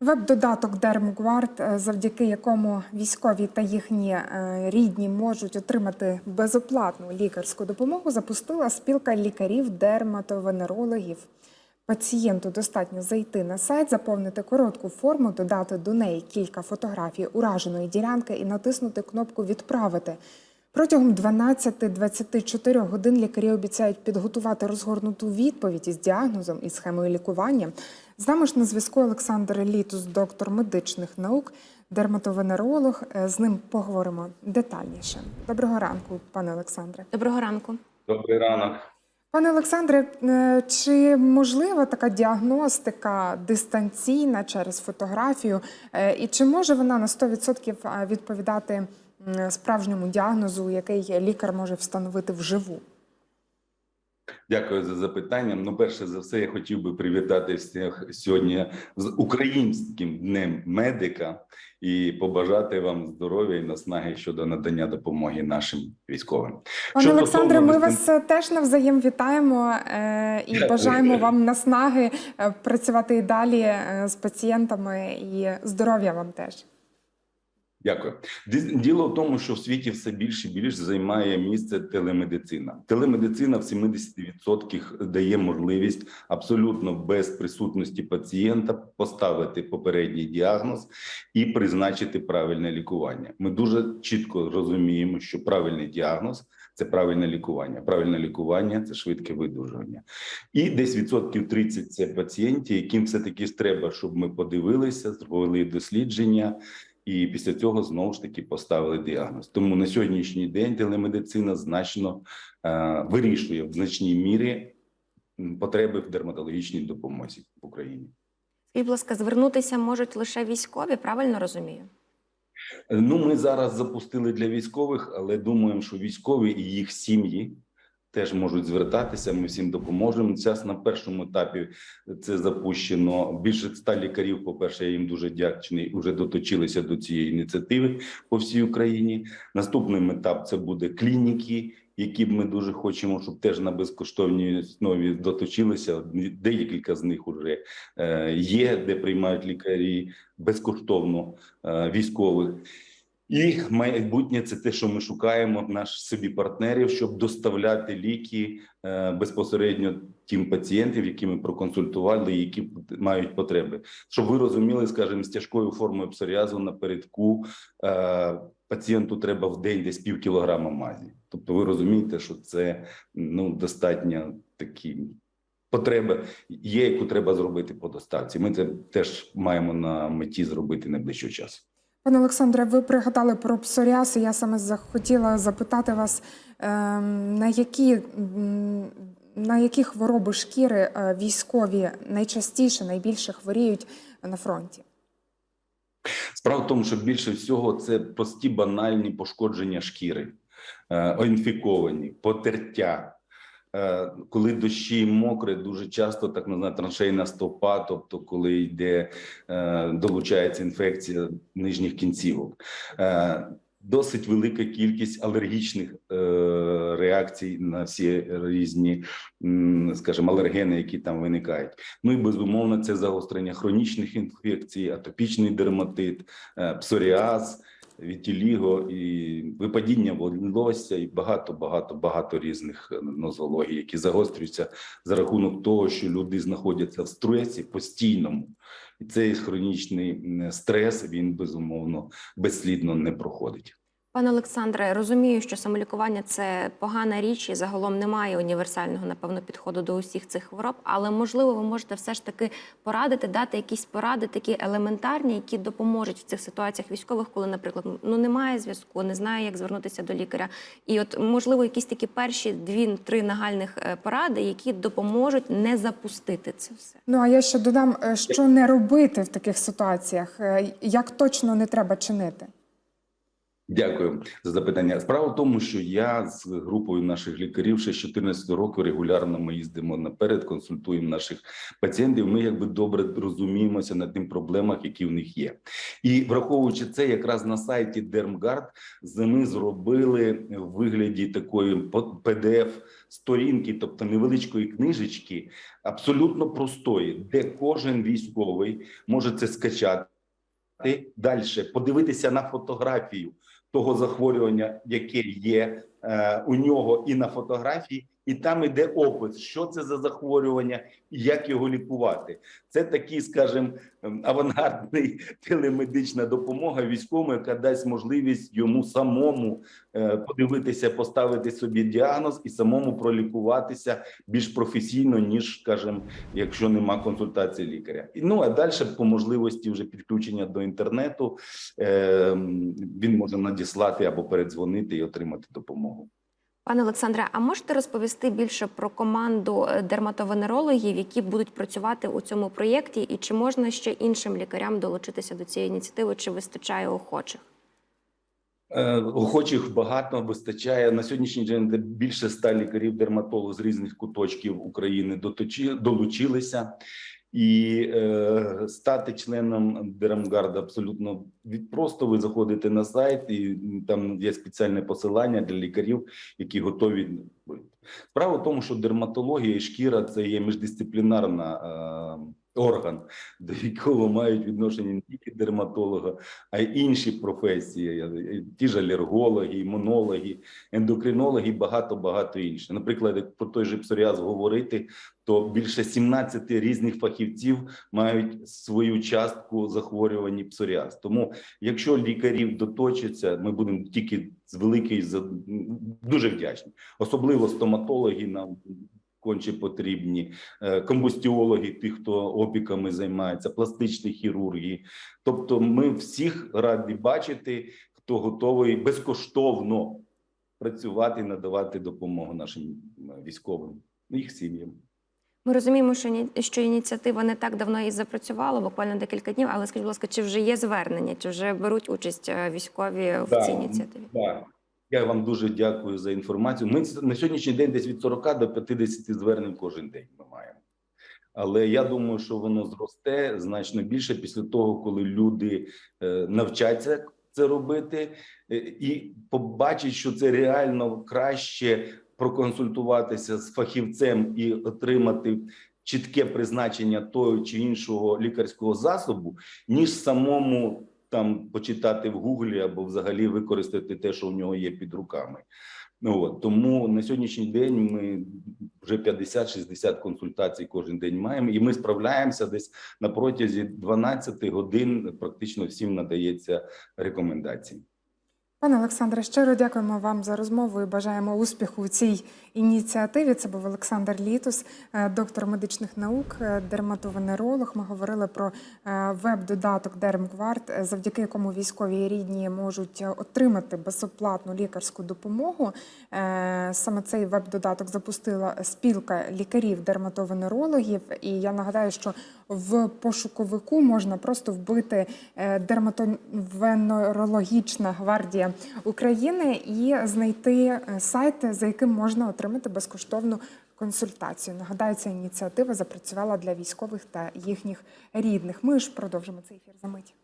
Веб-додаток Дермгвард, е, завдяки якому військові та їхні е, рідні можуть отримати безоплатну лікарську допомогу, запустила спілка лікарів-дерматовенерологів. Пацієнту достатньо зайти на сайт, заповнити коротку форму, додати до неї кілька фотографій ураженої ділянки і натиснути кнопку Відправити. Протягом 12-24 годин лікарі обіцяють підготувати розгорнуту відповідь із діагнозом і схемою лікування. З нами ж на зв'язку Олександр Літус, доктор медичних наук, дерматовенеролог. Е, З ним поговоримо детальніше. Доброго ранку, пане Олександре. Доброго ранку. Добрий ранок. Пане Олександре, е, чи можлива така діагностика дистанційна через фотографію, Е, і чи може вона на 100% відповідати справжньому діагнозу, який лікар може встановити вживу? Дякую за запитання. Ну, перше за все, я хотів би привітати всіх сьогодні з українським днем медика і побажати вам здоров'я і наснаги щодо надання допомоги нашим військовим. Пане Олександре, ми вас е, теж навзаєм вітаємо е, і бажаємо вам наснаги е, працювати і далі з пацієнтами, і здоров'я вам теж. Дякую. Ді- Діло в тому, що в світі все більше і більше займає місце телемедицина. Телемедицина в 70% дає можливість абсолютно без присутності пацієнта поставити попередній діагноз і призначити правильне лікування. Ми дуже чітко розуміємо, що правильний діагноз це правильне лікування. Правильне лікування це швидке видужання. І десь відсотків 30 – це пацієнтів, яким все таки треба, щоб ми подивилися, зробили дослідження. І після цього знову ж таки поставили діагноз. Тому на сьогоднішній день телемедицина значно е, вирішує в значній мірі потреби в дерматологічній допомозі в Україні. Скажіть, будь ласка, звернутися можуть лише військові, правильно розумію? Ну, ми зараз запустили для військових, але думаємо, що військові і їх сім'ї теж можуть звертатися. Ми всім допоможемо. Зараз на першому етапі це запущено. Більше ста лікарів. По перше, я їм дуже вдячний. Вже доточилися до цієї ініціативи по всій Україні. Наступний етап це буде клініки. Які б ми дуже хочемо, щоб теж на безкоштовній основі доточилися. Декілька з них вже е, є, де приймають лікарі безкоштовно е, військових. І майбутнє це те, що ми шукаємо наш собі партнерів, щоб доставляти ліки е, безпосередньо тим пацієнтів, які ми проконсультували, які мають потреби. Щоб ви розуміли, скажімо, з тяжкою формою псоріазу напередку е, пацієнту треба в день десь пів кілограма мазі. Тобто, ви розумієте, що це ну достатньо такі. Потреби є, яку треба зробити по доставці. Ми це теж маємо на меті зробити найближчого часу. Пане Олександре, ви пригадали про псоріаз, і я саме захотіла запитати вас, ем, на які, на які хвороби шкіри е, військові найчастіше, найбільше хворіють на фронті? Справа в тому, що більше всього це прості банальні пошкодження шкіри, е, інфіковані, потертя. Е, Коли дощі мокре, дуже часто так називаємо траншейна стопа, тобто коли йде е, долучається інфекція нижніх кінцівок. Е, Досить велика кількість алергічних е, реакцій на всі різні, скажімо, алергени, які там виникають. Ну і безумовно, це загострення хронічних інфекцій, атопічний дерматит, псоріаз, вітіліго і випадіння волосся, і багато, багато, багато різних е, нозологій, які загострюються за рахунок того, що люди знаходяться в стресі постійному, і цей хронічний стрес він безумовно безслідно не проходить. Пане Олександре, розумію, що самолікування це погана річ і загалом немає універсального, напевно, підходу до усіх цих хвороб, але можливо, ви можете все ж таки порадити, дати якісь поради, такі елементарні, які допоможуть в цих ситуаціях військових, коли, наприклад, ну немає зв'язку, не знає, як звернутися до лікаря. І от можливо, якісь такі перші дві-три нагальних е, поради, які допоможуть не запустити це все. Ну а я ще додам, е, що не робити в таких ситуаціях, е, як точно не треба чинити. Дякую за запитання. Справа в тому, що я з групою наших лікарів ще з 14 року регулярно ми їздимо наперед, консультуємо наших пацієнтів. Ми якби добре розуміємося над тим проблемах, які в них є. І враховуючи це, якраз на сайті Дермгард ми зробили в вигляді такої pdf сторінки, тобто невеличкої книжечки, абсолютно простої, де кожен військовий може це скачати. Далі подивитися на фотографію того захворювання, яке є е, у нього, і на фотографії, і там іде опис, що це за захворювання і як його лікувати. Це такий, скажімо, ем, авангардний телемедична допомога військовому, яка дасть можливість йому самому е, подивитися, поставити собі діагноз і самому пролікуватися більш професійно, ніж, скажімо, якщо нема консультації лікаря. Ну а далі по можливості вже підключення до інтернету е, він може надіслати або передзвонити і отримати допомогу. Пане Олександре, а можете розповісти більше про команду е, дерматовенерологів, які будуть працювати у цьому проєкті, і чи можна ще іншим лікарям долучитися до цієї ініціативи, чи вистачає охочих? Е, Охочих багато вистачає на сьогоднішній день. де Більше ста лікарів дерматологів з різних куточків України долучилися, і е, стати членом Дерамгарда абсолютно від просто. Ви заходите на сайт, і там є спеціальне посилання для лікарів, які готові. Справа в тому, що дерматологія і шкіра це є міждисциплінарна. Е, Орган, до якого мають відношення не тільки дерматолога, а й інші професії, ті ж алергологи, імунологи, ендокринологи, багато багато інших. Наприклад, як про той же псоріаз говорити, то більше 17 різних фахівців мають свою частку захворювань псоріаз. Тому, якщо лікарів доточаться, ми будемо тільки з великої дуже вдячні, особливо стоматологи нам. Конче потрібні е, комбустіологи, ті, хто опіками займається, пластичні хірурги. Тобто, ми всіх раді бачити, хто готовий безкоштовно працювати надавати допомогу нашим е, військовим, їх сім'ям. Ми розуміємо, що ні- що ініціатива не так давно і запрацювала, буквально декілька днів. Але скажіть, будь ласка, чи вже є звернення, чи вже беруть участь е, військові в Да, цій ініціативі? да. Я вам дуже дякую за інформацію. Ми на сьогоднішній день десь від 40 до 50 звернень кожен день ми маємо. Але я думаю, що воно зросте значно більше після того, коли люди е, навчаться це робити е, і побачать, що це реально краще проконсультуватися з фахівцем і отримати чітке призначення того чи іншого лікарського засобу, ніж самому там почитати в Гуглі або взагалі використати те, що в нього є під руками. Ну от тому на сьогоднішній день ми вже 50-60 консультацій кожен день маємо, і ми справляємося десь на протязі 12 годин. Практично всім надається рекомендації. Пане Олександре, щиро дякуємо вам за розмову і бажаємо успіху у цій ініціативі. Це був Олександр Літус, е, доктор медичних наук, е, дерматовенеролог. Ми говорили про е, веб-додаток Дермгвард, е, завдяки якому військові і рідні можуть отримати безоплатну лікарську допомогу. Саме цей веб-додаток запустила спілка лікарів-дерматовенерологів. І я нагадаю, що в пошуковику можна просто вбити дерматовенорологічна дерматовенерологічна гвардія України і знайти е, сайт, за яким можна отримати безкоштовну консультацію. Нагадаю, ця ініціатива запрацювала для військових та їхніх рідних. Ми ж продовжимо цей ефір за мить.